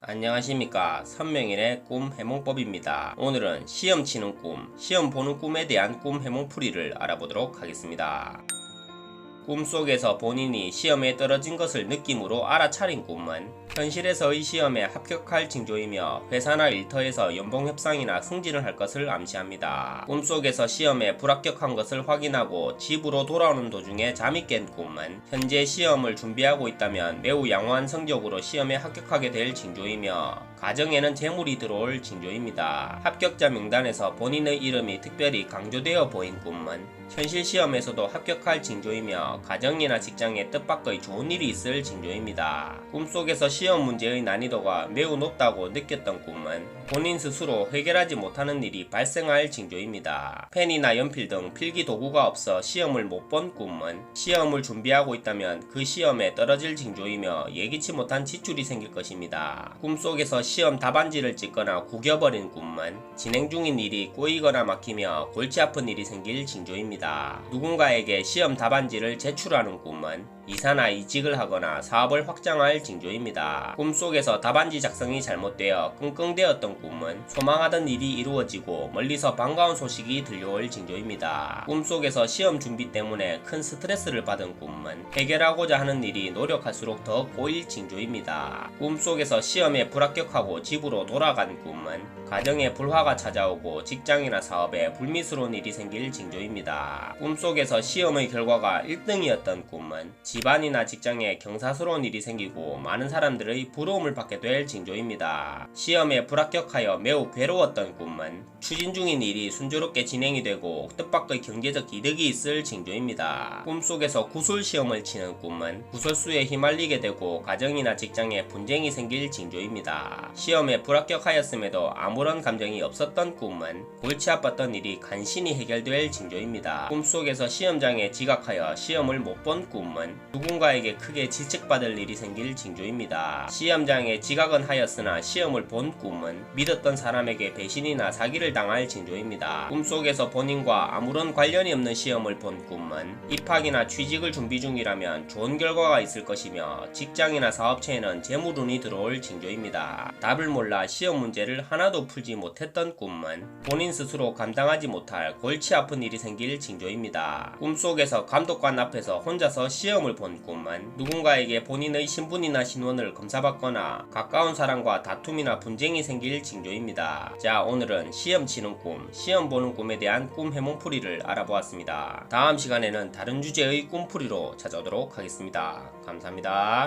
안녕하십니까 선명인의 꿈 해몽법입니다. 오늘은 시험 치는 꿈, 시험 보는 꿈에 대한 꿈 해몽풀이를 알아보도록 하겠습니다. 꿈속에서 본인이 시험에 떨어진 것을 느낌으로 알아차린 꿈은 현실에서의 시험에 합격할 징조이며 회사나 일터에서 연봉 협상이나 승진을 할 것을 암시합니다. 꿈속에서 시험에 불합격한 것을 확인하고 집으로 돌아오는 도중에 잠이 깬 꿈은 현재 시험을 준비하고 있다면 매우 양호한 성적으로 시험에 합격하게 될 징조이며 가정에는 재물이 들어올 징조입니다. 합격자 명단에서 본인의 이름이 특별히 강조되어 보인 꿈은 현실 시험에서도 합격할 징조이며 가정이나 직장에 뜻밖의 좋은 일이 있을 징조입니다. 꿈속에서 시험 문제의 난이도가 매우 높다고 느꼈던 꿈은 본인 스스로 해결하지 못하는 일이 발생할 징조입니다. 펜이나 연필 등 필기 도구가 없어 시험을 못 본 꿈은 시험을 준비하고 있다면 그 시험에 떨어질 징조이며 예기치 못한 지출이 생길 것입니다. 꿈속에서 시험 답안지를 찍거나 구겨버린 꿈은 진행 중인 일이 꼬이거나 막히며 골치 아픈 일이 생길 징조입니다. 누군가에게 시험 답안지를 제출하는 꿈은 이사나 이직을 하거나 사업을 확장할 징조입니다. 꿈속에서 답안지 작성이 잘못되어 끙끙대었던 꿈은 소망하던 일이 이루어지고 멀리서 반가운 소식이 들려올 징조입니다. 꿈속에서 시험 준비 때문에 큰 스트레스를 받은 꿈은 해결하고자 하는 일이 노력할수록 더 꼬일 징조입니다. 꿈속에서 시험에 불합격하고 집으로 돌아간 꿈은 가정에 불화가 찾아오고 직장이나 사업에 불미스러운 일이 생길 징조입니다. 꿈속에서 시험의 결과가 1등이었던 꿈은 집안이나 직장에 경사스러운 일이 생기고 많은 사람들의 부러움을 받게 될 징조입니다. 시험에 불합격하여 매우 괴로웠던 꿈은 추진 중인 일이 순조롭게 진행이 되고 뜻밖의 경제적 이득이 있을 징조입니다. 꿈속에서 구술 시험을 치는 꿈은 구설수에 휘말리게 되고 가정이나 직장에 분쟁이 생길 징조입니다. 시험에 불합격하였음에도 아무런 감정이 없었던 꿈은 골치 아팠던 일이 간신히 해결될 징조입니다. 꿈속에서 시험장에 지각하여 시험을 못 본 꿈은 누군가에게 크게 질책받을 일이 생길 징조입니다. 시험장에 지각은 하였으나 시험을 본 꿈은 믿었던 사람에게 배신이나 사기를 당할 징조입니다. 꿈속에서 본인과 아무런 관련이 없는 시험을 본 꿈은 입학이나 취직을 준비 중이라면 좋은 결과가 있을 것이며 직장이나 사업체에는 재물운이 들어올 징조입니다. 답을 몰라 시험 문제를 하나도 풀지 못했던 꿈은 본인 스스로 감당하지 못할 골치 아픈 일이 생길 징조입니다. 꿈속에서 감독관 앞에서 혼자서 시험을 본 꿈은 누군가에게 본인의 신분이나 신원을 검사받거나 가까운 사람과 다툼이나 분쟁이 생길 징조입니다. 자, 오늘은 시험 치는 꿈, 시험 보는 꿈에 대한 꿈 해몽풀이를 알아보았습니다. 다음 시간에는 다른 주제의 꿈풀이로 찾아오도록 하겠습니다. 감사합니다.